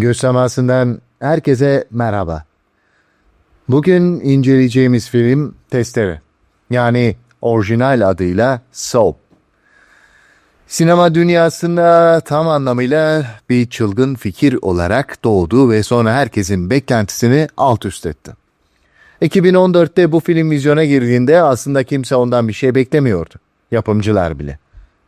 Göz temasından herkese merhaba. Bugün inceleyeceğimiz film Testere. Yani orijinal adıyla Soap. Sinema dünyasında tam anlamıyla bir çılgın fikir olarak doğdu ve sonra herkesin beklentisini alt üst etti. 2014'te bu film vizyona girdiğinde aslında kimse ondan bir şey beklemiyordu. Yapımcılar bile.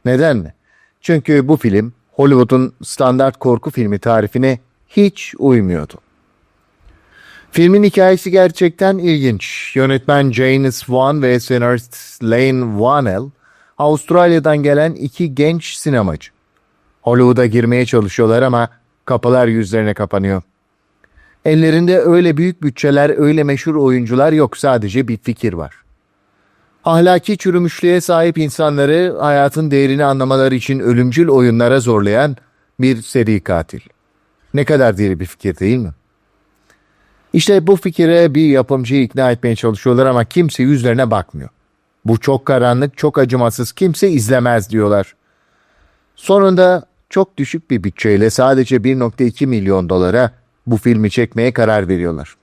Neden mi? Çünkü bu film Hollywood'un standart korku filmi tarifine hiç uymuyordu. Filmin hikayesi gerçekten ilginç. Yönetmen James Wan ve senarist Lane Whannell, Avustralya'dan gelen iki genç sinemacı. Hollywood'a girmeye çalışıyorlar ama kapılar yüzlerine kapanıyor. Ellerinde öyle büyük bütçeler, öyle meşhur oyuncular yok sadece bir fikir var. Ahlaki çürümüşlüğe sahip insanları hayatın değerini anlamaları için ölümcül oyunlara zorlayan bir seri katil. Ne kadar diri bir fikir değil mi? İşte bu fikire bir yapımcıyı ikna etmeye çalışıyorlar ama kimse yüzlerine bakmıyor. Bu çok karanlık, çok acımasız, kimse izlemez diyorlar. Sonunda çok düşük bir bütçeyle sadece 1.2 milyon dolara bu filmi çekmeye karar veriyorlar.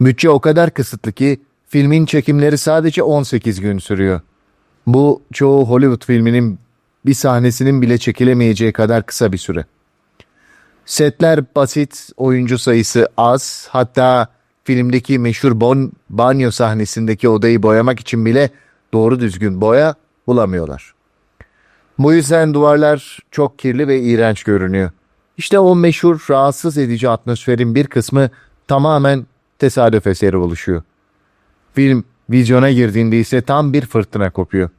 Bütçe o kadar kısıtlı ki filmin çekimleri sadece 18 gün sürüyor. Bu çoğu Hollywood filminin bir sahnesinin bile çekilemeyeceği kadar kısa bir süre. Setler basit, oyuncu sayısı az, hatta filmdeki meşhur bon, banyo sahnesindeki odayı boyamak için bile doğru düzgün boya bulamıyorlar. Bu yüzden duvarlar çok kirli ve iğrenç görünüyor. İşte o meşhur rahatsız edici atmosferin bir kısmı tamamen tesadüf eseri oluşuyor. Film vizyona girdiğinde ise tam bir fırtına kopuyor.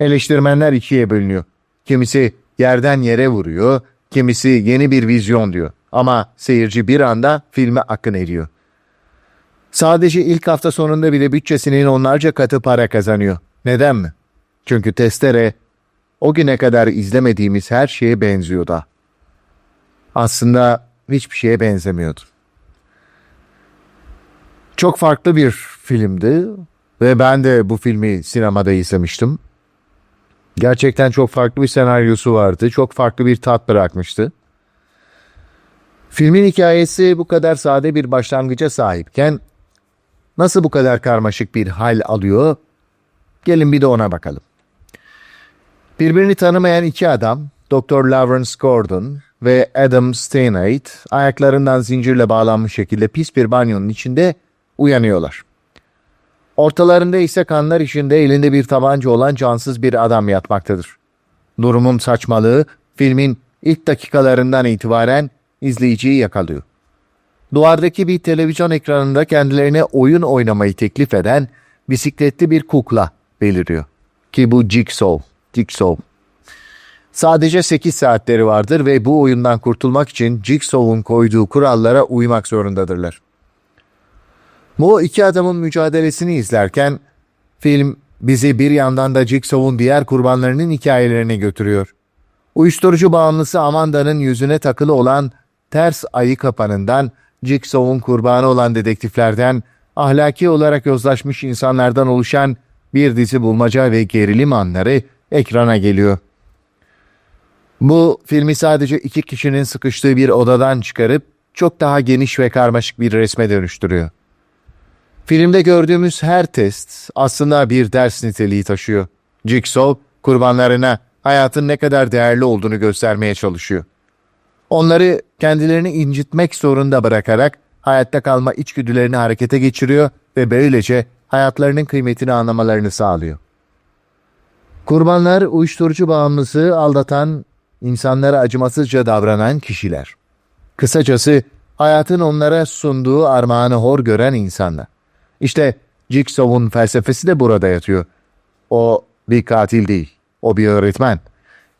Eleştirmenler ikiye bölünüyor. Kimisi yerden yere vuruyor, kimisi yeni bir vizyon diyor. Ama seyirci bir anda filme akın ediyor. Sadece ilk hafta sonunda bile bütçesinin onlarca katı para kazanıyor. Neden mi? Çünkü testere o güne kadar izlemediğimiz her şeye benziyor da. Aslında hiçbir şeye benzemiyordu. Çok farklı bir filmdi ve ben de bu filmi sinemada izlemiştim. Gerçekten çok farklı bir senaryosu vardı. Çok farklı bir tat bırakmıştı. Filmin hikayesi bu kadar sade bir başlangıca sahipken nasıl bu kadar karmaşık bir hal alıyor? Gelin bir de ona bakalım. Birbirini tanımayan iki adam, Dr. Lawrence Gordon ve Adam Steinheit, ayaklarından zincirle bağlanmış şekilde pis bir banyonun içinde uyanıyorlar. Ortalarında ise kanlar içinde elinde bir tabanca olan cansız bir adam yatmaktadır. Durumun saçmalığı filmin ilk dakikalarından itibaren izleyiciyi yakalıyor. Duvardaki bir televizyon ekranında kendilerine oyun oynamayı teklif eden bisikletli bir kukla beliriyor. Ki bu Jigsaw. Jigsaw. Sadece 8 saatleri vardır ve bu oyundan kurtulmak için Jigsaw'un koyduğu kurallara uymak zorundadırlar. Bu iki adamın mücadelesini izlerken film bizi bir yandan da Jigsaw'un diğer kurbanlarının hikayelerine götürüyor. Uyuşturucu bağımlısı Amanda'nın yüzüne takılı olan ters ayı kapanından, Jigsaw'un kurbanı olan dedektiflerden, ahlaki olarak yozlaşmış insanlardan oluşan bir dizi bulmaca ve gerilim anları ekrana geliyor. Bu filmi sadece iki kişinin sıkıştığı bir odadan çıkarıp çok daha geniş ve karmaşık bir resme dönüştürüyor. Filmde gördüğümüz her test aslında bir ders niteliği taşıyor. Jigsaw kurbanlarına hayatın ne kadar değerli olduğunu göstermeye çalışıyor. Onları kendilerini incitmek zorunda bırakarak hayatta kalma içgüdülerini harekete geçiriyor ve böylece hayatlarının kıymetini anlamalarını sağlıyor. Kurbanlar uyuşturucu bağımlısı, aldatan, insanlara acımasızca davranan kişiler. Kısacası hayatın onlara sunduğu armağanı hor gören insanlar. İşte Jigsaw'un felsefesi de burada yatıyor. O bir katil değil, o bir öğretmen.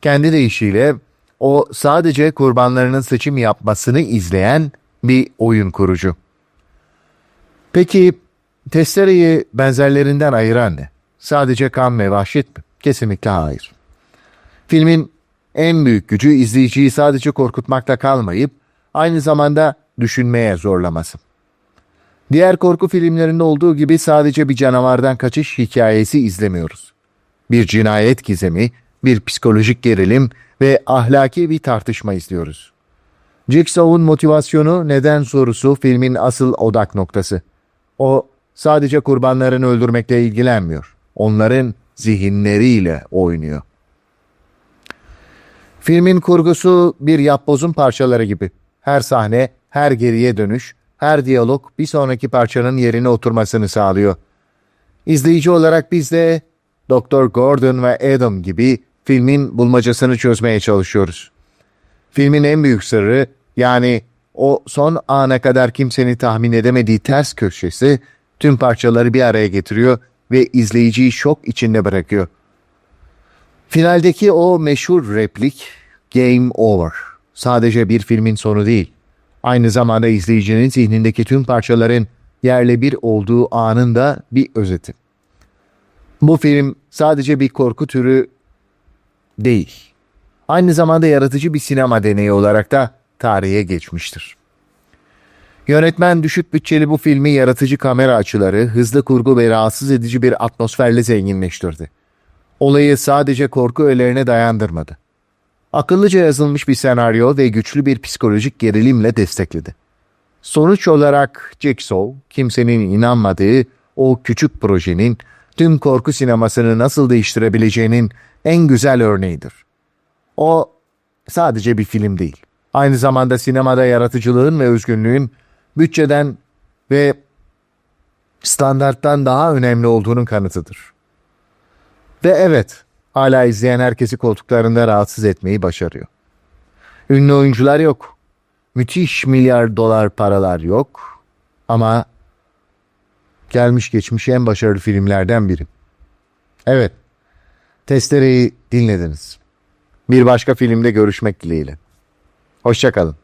Kendi deyişiyle o sadece kurbanlarının seçim yapmasını izleyen bir oyun kurucu. Peki testereyi benzerlerinden ayıran ne? Sadece kan ve vahşet mi? Kesinlikle hayır. Filmin en büyük gücü izleyiciyi sadece korkutmakla kalmayıp aynı zamanda düşünmeye zorlaması. Diğer korku filmlerinde olduğu gibi sadece bir canavardan kaçış hikayesi izlemiyoruz. Bir cinayet gizemi, bir psikolojik gerilim ve ahlaki bir tartışma izliyoruz. Jigsaw'un motivasyonu neden sorusu filmin asıl odak noktası. O sadece kurbanlarını öldürmekle ilgilenmiyor. Onların zihinleriyle oynuyor. Filmin kurgusu bir yapbozun parçaları gibi. Her sahne, her geriye dönüş, her diyalog bir sonraki parçanın yerine oturmasını sağlıyor. İzleyici olarak biz de Dr. Gordon ve Adam gibi filmin bulmacasını çözmeye çalışıyoruz. Filmin en büyük sırrı yani o son ana kadar kimsenin tahmin edemediği ters köşesi tüm parçaları bir araya getiriyor ve izleyiciyi şok içinde bırakıyor. Finaldeki o meşhur replik Game Over sadece bir filmin sonu değil. Aynı zamanda izleyicinin zihnindeki tüm parçaların yerle bir olduğu anın da bir özeti. Bu film sadece bir korku türü değil. Aynı zamanda yaratıcı bir sinema deneyi olarak da tarihe geçmiştir. Yönetmen düşük bütçeli bu filmi yaratıcı kamera açıları, hızlı kurgu ve rahatsız edici bir atmosferle zenginleştirdi. Olayı sadece korku öğelerine dayandırmadı. Akıllıca yazılmış bir senaryo ve güçlü bir psikolojik gerilimle destekledi. Sonuç olarak Jigsaw, kimsenin inanmadığı o küçük projenin tüm korku sinemasını nasıl değiştirebileceğinin en güzel örneğidir. O sadece bir film değil. Aynı zamanda sinemada yaratıcılığın ve özgünlüğün bütçeden ve standarttan daha önemli olduğunun kanıtıdır. Ve evet, hala izleyen herkesi koltuklarında rahatsız etmeyi başarıyor. Ünlü oyuncular yok. Müthiş milyar dolar paralar yok. Ama gelmiş geçmiş en başarılı filmlerden biri. Evet, testereyi dinlediniz. Bir başka filmde görüşmek dileğiyle. Hoşçakalın.